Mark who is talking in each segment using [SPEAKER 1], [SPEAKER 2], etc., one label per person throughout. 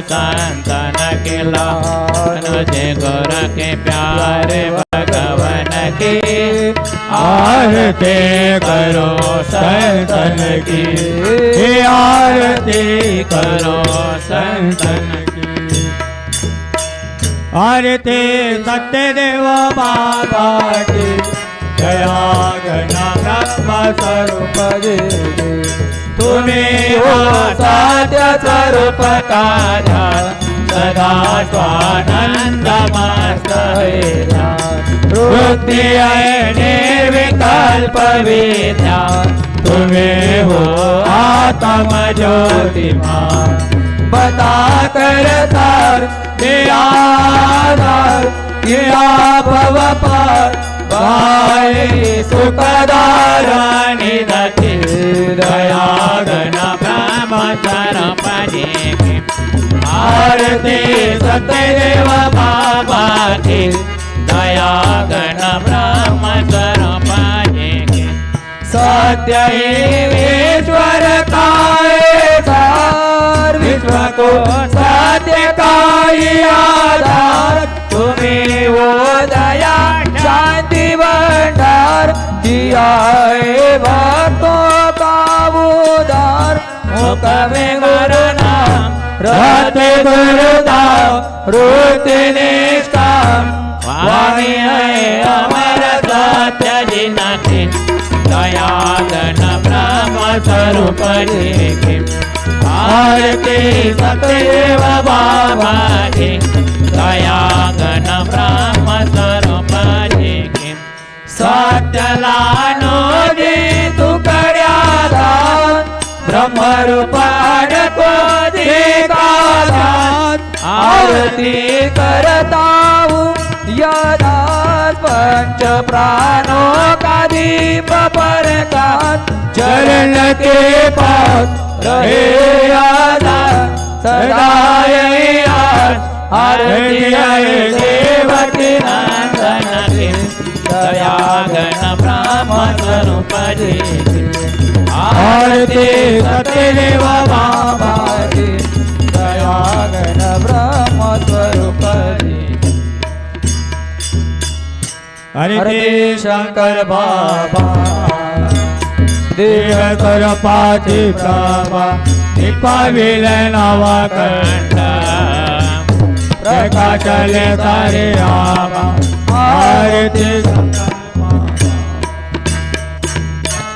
[SPEAKER 1] संतन के लान जे गुर के प्यारे भगवन की आरती करो संतन की। आरती करो संतन आरती सत्यदेव बाबा की। दया गणा ब्रह्म स्वरूप तुम्ही हो सत्य सदा स्वानंद मस्त वृत्ती तुम्ही हो आत्म ज्योतिमान बता कर तार हे आधार हे भव पार. बाय सुखदारानी आरती सत्यदेव बाबा की। दया गण ब्रह्मचर पजे सत्य ईश्वर सार विश्व को सत्य काय आधार। तुम्ही वो दया शांती भंडार। दिया है भक्तों का उदार मुख में गुरु रहते गुरुदाम रोते निष्काम स्वामी है अमर सत्य जिनाते दया गण ब्रह्म स्वरूप देखे आरती सत्यदेव बाबा की दया गण ब्रह्म स्वरूप देखे सत्यला आरती करताऊ. यदार पंच प्राणो का दीप पर चरण ते पास रहे आधार सदा आरती देवती देवकी नंदन दया गण ब्राह्म स्वरूप आरती सत्यदेव बाबा. हरे ते शंकर बाबा देह कर पाठी बाबा निपाविल नावा कंठ प्रकाशले तारे आबा हरे ते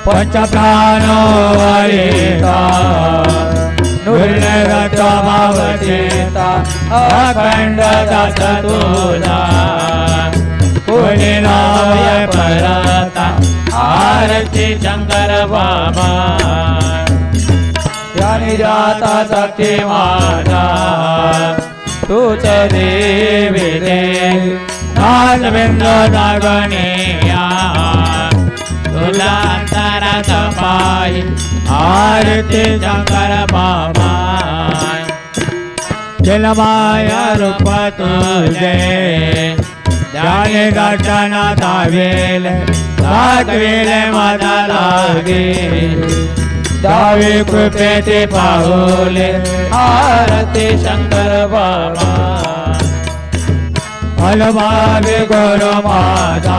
[SPEAKER 1] पंचप्राणो प्राणो वरिता निर्णयता भावचेता अखंड दास तुला कोणी परता आरती शंकर बाबा. जनिजाता जाता सत्य माझा तूच देवी दे. नाच बिंद तुला अंतरात पायी आरती शंकर बाबा. जलमाया रूप तुझे ज्याने दर्शन दावेल दाखवेल मला लागे. दावे कृपे ते पाहुले आरती शंकर बाबा. अलभावे गुरु माता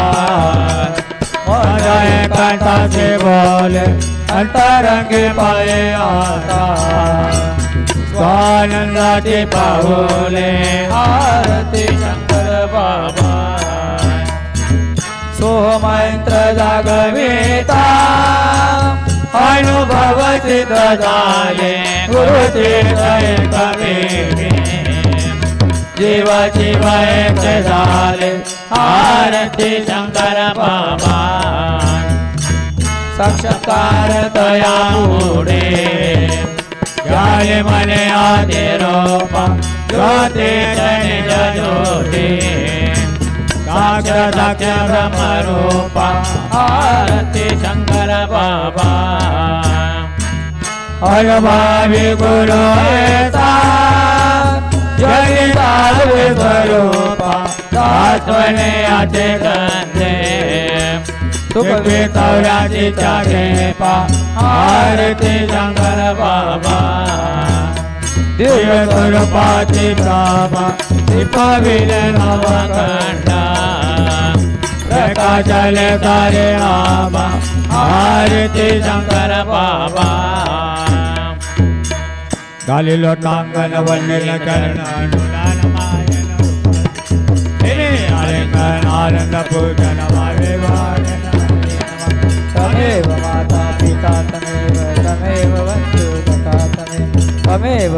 [SPEAKER 1] मदय बोल से अंतरंगे पाये आता. स्वानंदाचे पाहुले आरती शंकर बाबा. सोमंत्र जागविता। अनुभव सिद्ध झाले गुरुचे जय झाले आरती शंकर बाबा साक्षात्कार तया उडे जाले मने आदे रोपा ज्योते जने ज्योते साक्ष साक्ष ब्रह्म रूपा आरती शंकर बाबा। गुरु येता स्वरूपा दासवने आचे गंधे। सुखवे कवराची चागे पा आरती शंकर बाबा।
[SPEAKER 2] दिव्य स्वरूपाची प्रभा दीपविले का जल तारे आवा आरती शंकर बाबा गालिलो टांगन वन्निल चरण अरंगन आनंद पूजन वावे वागन तमेव माता पिता तमेव तमेव वंशु तथा तमेव तमेव